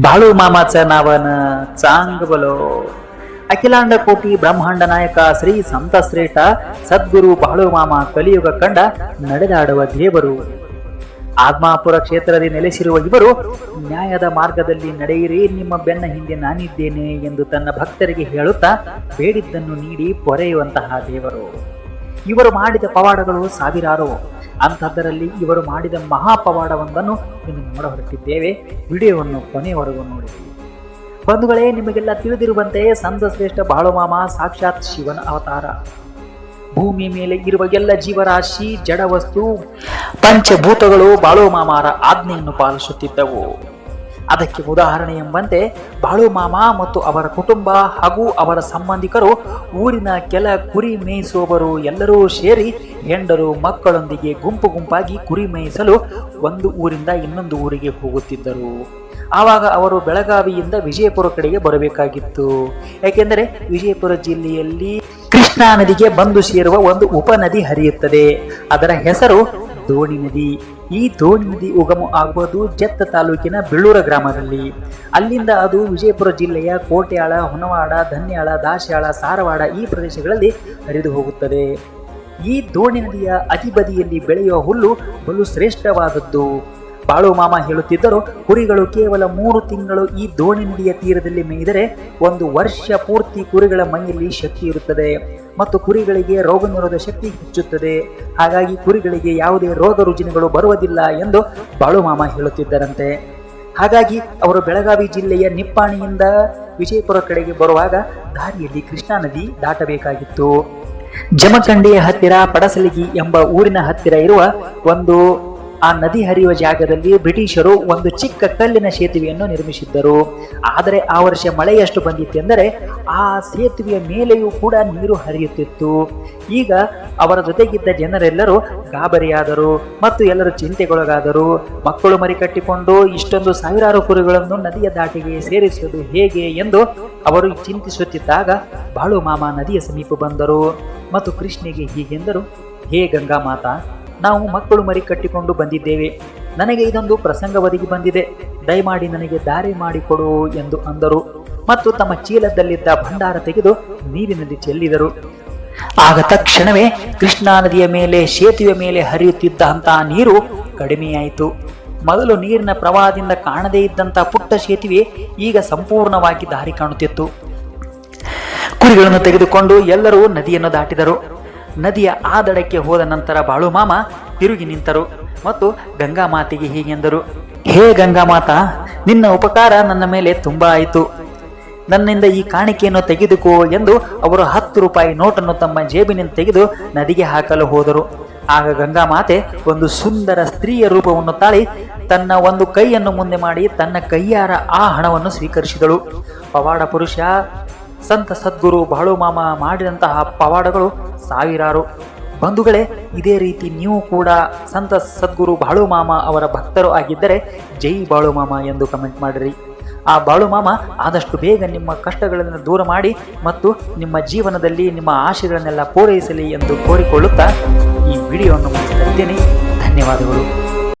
ಬಾಳು ಮಾಮಾಚ ನಾವನ ಚಾಂಗ್ ಬಲೋ ಅಖಿಲಾಂಡ ಕೋಟಿ ಬ್ರಹ್ಮಾಂಡ ನಾಯಕ ಶ್ರೀ ಸಂತಶ್ರೇಷ್ಠ ಸದ್ಗುರು ಬಾಳು ಮಾಮ ಕಲಿಯುಗ ಕಂಡ ನಡೆದಾಡುವ ದೇವರು. ಆತ್ಮಾಪುರ ಕ್ಷೇತ್ರದಲ್ಲಿ ನೆಲೆಸಿರುವ ಇವರು, ನ್ಯಾಯದ ಮಾರ್ಗದಲ್ಲಿ ನಡೆಯಿರಿ, ನಿಮ್ಮ ಬೆನ್ನ ಹಿಂದೆ ನಾನಿದ್ದೇನೆ ಎಂದು ತನ್ನ ಭಕ್ತರಿಗೆ ಹೇಳುತ್ತಾ ಬೇಡಿದ್ದನ್ನು ನೀಡಿ ಪೊರೆಯುವಂತಹ ದೇವರು. ಇವರು ಮಾಡಿದ ಪವಾಡಗಳು ಸಾವಿರಾರು. ಅಂಥದ್ದರಲ್ಲಿ ಇವರು ಮಾಡಿದ ಮಹಾಪವಾಡವೊಂದನ್ನು ನಿಮಗೆ ನೋಡ ಹೊರಟಿದ್ದೇವೆ ವಿಡಿಯೋವನ್ನು ಕೊನೆಯವರೆಗೂ ನೋಡಿ. ಬಂಧುಗಳೇ, ನಿಮಗೆಲ್ಲ ತಿಳಿದಿರುವಂತೆ ಸಂತ ಶ್ರೇಷ್ಠ ಬಾಳುಮಾಮ ಸಾಕ್ಷಾತ್ ಶಿವನ ಅವತಾರ. ಭೂಮಿ ಮೇಲೆ ಇರುವ ಎಲ್ಲ ಜೀವರಾಶಿ, ಜಡವಸ್ತು, ಪಂಚಭೂತಗಳು ಬಾಳುಮಾಮಾರ ಆಜ್ಞೆಯನ್ನು ಪಾಲಿಸುತ್ತಿದ್ದವು. ಅದಕ್ಕೆ ಉದಾಹರಣೆ ಎಂಬಂತೆ ಬಾಳು ಮಾಮ ಮತ್ತು ಅವರ ಕುಟುಂಬ ಹಾಗೂ ಅವರ ಸಂಬಂಧಿಕರು ಊರಿನ ಕೆಲ ಕುರಿ ಮೇಯಿಸುವವರು ಎಲ್ಲರೂ ಸೇರಿ ಹೆಂಡರು ಮಕ್ಕಳೊಂದಿಗೆ ಗುಂಪು ಗುಂಪಾಗಿ ಕುರಿ ಮೇಯಿಸಲು ಒಂದು ಊರಿಂದ ಇನ್ನೊಂದು ಊರಿಗೆ ಹೋಗುತ್ತಿದ್ದರು. ಆವಾಗ ಅವರು ಬೆಳಗಾವಿಯಿಂದ ವಿಜಯಪುರ ಕಡೆಗೆ ಬರಬೇಕಾಗಿತ್ತು. ಏಕೆಂದರೆ ವಿಜಯಪುರ ಜಿಲ್ಲೆಯಲ್ಲಿ ಕೃಷ್ಣಾ ನದಿಗೆ ಬಂದು ಸೇರುವ ಒಂದು ಉಪನದಿ ಹರಿಯುತ್ತದೆ. ಅದರ ಹೆಸರು ದೋಣಿ ನದಿ. ಈ ದೋಣಿ ನದಿ ಉಗಮ ಆಗುವುದು ಜತ್ತ ತಾಲೂಕಿನ ಬೆಳ್ಳೂರ ಗ್ರಾಮದಲ್ಲಿ. ಅಲ್ಲಿಂದ ಅದು ವಿಜಯಪುರ ಜಿಲ್ಲೆಯ ಕೋಟ್ಯಾಳ, ಹೊನವಾಡ, ಧನ್ಯಾಳ ದಾಶ್ಯಾಳ ಸಾರವಾಡ ಈ ಪ್ರದೇಶಗಳಲ್ಲಿ ಹರಿದು ಹೋಗುತ್ತದೆ. ಈ ದೋಣಿ ನದಿಯ ಅತಿಬದಿಯಲ್ಲಿ ಬೆಳೆಯುವ ಹುಲ್ಲು ಬಲು ಶ್ರೇಷ್ಠವಾದದ್ದು. ಬಾಳು ಮಾಮ ಹೇಳುತ್ತಿದ್ದರು, ಕುರಿಗಳು ಕೇವಲ ಮೂರು ತಿಂಗಳು ಈ ದೋಣಿ ನದಿಯ ತೀರದಲ್ಲಿ ಮೇಯ್ದರೆ ಒಂದು ವರ್ಷ ಪೂರ್ತಿ ಕುರಿಗಳ ಮೈಯಲ್ಲಿ ಶಕ್ತಿ ಇರುತ್ತದೆ ಮತ್ತು ಕುರಿಗಳಿಗೆ ರೋಗ ಶಕ್ತಿ ಹೆಚ್ಚುತ್ತದೆ. ಹಾಗಾಗಿ ಕುರಿಗಳಿಗೆ ಯಾವುದೇ ರೋಗ ರುಜಿನಗಳು ಬರುವುದಿಲ್ಲ ಎಂದು ಬಾಳು ಮಾಮ ಹೇಳುತ್ತಿದ್ದರಂತೆ. ಹಾಗಾಗಿ ಅವರು ಬೆಳಗಾವಿ ಜಿಲ್ಲೆಯ ನಿಪ್ಪಾಣಿಯಿಂದ ವಿಜಯಪುರ ಕಡೆಗೆ ಬರುವಾಗ ದಾರಿಯಲ್ಲಿ ಕೃಷ್ಣಾ ನದಿ ದಾಟಬೇಕಾಗಿತ್ತು. ಜಮಖಂಡಿಯ ಹತ್ತಿರ ಪಡಸಲಿಗಿ ಎಂಬ ಊರಿನ ಹತ್ತಿರ ಇರುವ ಒಂದು ಆ ನದಿ ಹರಿಯುವ ಜಾಗದಲ್ಲಿ ಬ್ರಿಟಿಷರು ಒಂದು ಚಿಕ್ಕ ಕಲ್ಲಿನ ಸೇತುವೆಯನ್ನು ನಿರ್ಮಿಸಿದ್ದರು. ಆದರೆ ಆ ವರ್ಷ ಮಳೆ ಎಷ್ಟು ಬಂದಿತ್ತೆಂದರೆ ಆ ಸೇತುವೆಯ ಮೇಲೆಯೂ ಕೂಡ ನೀರು ಹರಿಯುತ್ತಿತ್ತು. ಈಗ ಅವರ ಜೊತೆಗಿದ್ದ ಜನರೆಲ್ಲರೂ ಗಾಬರಿಯಾದರು ಮತ್ತು ಎಲ್ಲರೂ ಚಿಂತೆಗೊಳಗಾದರು. ಮಕ್ಕಳು ಮರಿ ಕಟ್ಟಿಕೊಂಡು ಇಷ್ಟೊಂದು ಸಾವಿರಾರು ಕುರಿಗಳನ್ನು ನದಿಯ ದಾಟಿಗೆ ಸೇರಿಸುವುದು ಹೇಗೆ ಎಂದು ಅವರು ಚಿಂತಿಸುತ್ತಿದ್ದಾಗ ಬಾಳು ಮಾಮ ನದಿಯ ಸಮೀಪ ಬಂದರು. ಮತ್ತು ಕೃಷ್ಣಿಗೆ ಹೀಗೆಂದರು, ಹೇ ಗಂಗಾ ಮಾತಾ ನಾವು ಮಕ್ಕಳು ಮರಿ ಕಟ್ಟಿಕೊಂಡು ಬಂದಿದ್ದೇವೆ. ನನಗೆ ಇದೊಂದು ಪ್ರಸಂಗ ಒದಗಿ ಬಂದಿದೆ. ದಯಮಾಡಿ ನನಗೆ ದಾರಿ ಮಾಡಿಕೊಡು ಎಂದು ಅಂದರು. ಮತ್ತು ತಮ್ಮ ಚೀಲದಲ್ಲಿದ್ದ ಭಂಡಾರ ತೆಗೆದು ನೀರಿನಲ್ಲಿ ಚೆಲ್ಲಿದರು. ಆಗ ತಕ್ಷಣವೇ ಕೃಷ್ಣಾ ನದಿಯ ಮೇಲೆ ಸೇತುವೆ ಮೇಲೆ ಹರಿಯುತ್ತಿದ್ದಂತಹ ನೀರು ಕಡಿಮೆಯಾಯಿತು. ಮೊದಲು ನೀರಿನ ಪ್ರವಾಹದಿಂದ ಕಾಣದೇ ಇದ್ದಂಥ ಪುಟ್ಟ ಸೇತುವೆ ಈಗ ಸಂಪೂರ್ಣವಾಗಿ ದಾರಿ ಕಾಣುತ್ತಿತ್ತು. ಕುರಿಗಳನ್ನು ತೆಗೆದುಕೊಂಡು ಎಲ್ಲರೂ ನದಿಯನ್ನು ದಾಟಿದರು. ನದಿಯ ಆ ದಡಕ್ಕೆ ಹೋದ ನಂತರ ಬಾಳು ಮಾಮ ತಿರುಗಿ ನಿಂತರು ಮತ್ತು ಗಂಗಾ ಮಾತೆಗೆ ಹೀಗೆಂದರು ಹೇ ಗಂಗಾ ಮಾತಾ, ನಿನ್ನ ಉಪಕಾರ ನನ್ನ ಮೇಲೆ ತುಂಬಾ ಆಯಿತು. ನನ್ನಿಂದ ಈ ಕಾಣಿಕೆಯನ್ನು ತೆಗೆದುಕೋ ಎಂದು ಅವರು ಹತ್ತು ರೂಪಾಯಿ ನೋಟನ್ನು ತಮ್ಮ ಜೇಬಿನಿಂದ ತೆಗೆದು ನದಿಗೆ ಹಾಕಲು ಹೋದರು. ಆಗ ಗಂಗಾ ಮಾತೆ ಒಂದು ಸುಂದರ ಸ್ತ್ರೀಯ ರೂಪವನ್ನು ತಾಳಿ ತನ್ನ ಒಂದು ಕೈಯನ್ನು ಮುಂದೆ ಮಾಡಿ ತನ್ನ ಕೈಯಾರ ಆ ಹಣವನ್ನು ಸ್ವೀಕರಿಸಿದಳು. ಪವಾಡ ಪುರುಷ ಸಂತ ಸದ್ಗುರು ಬಾಳು ಮಾಮ ಮಾಡಿದಂತಹ ಪವಾಡಗಳು ಸಾವಿರಾರು. ಬಂಧುಗಳೇ, ಇದೇ ರೀತಿ ನೀವು ಕೂಡ ಸಂತ ಸದ್ಗುರು ಬಾಳು ಮಾಮ ಅವರ ಭಕ್ತರು ಆಗಿದ್ದರೆ ಜೈ ಬಾಳು ಮಾಮ ಎಂದು ಕಮೆಂಟ್ ಮಾಡಿರಿ. ಆ ಬಾಳು ಮಾಮ ಆದಷ್ಟು ಬೇಗ ನಿಮ್ಮ ಕಷ್ಟಗಳನ್ನು ದೂರ ಮಾಡಿ ಮತ್ತು ನಿಮ್ಮ ಜೀವನದಲ್ಲಿ ನಿಮ್ಮ ಆಶೆಗಳನ್ನೆಲ್ಲ ಪೂರೈಸಲಿ ಎಂದು ಕೋರಿಕೊಳ್ಳುತ್ತಾ ಈ ವಿಡಿಯೋವನ್ನು ಮುಗಿಸ್ತಾ ಧನ್ಯವಾದಗಳು.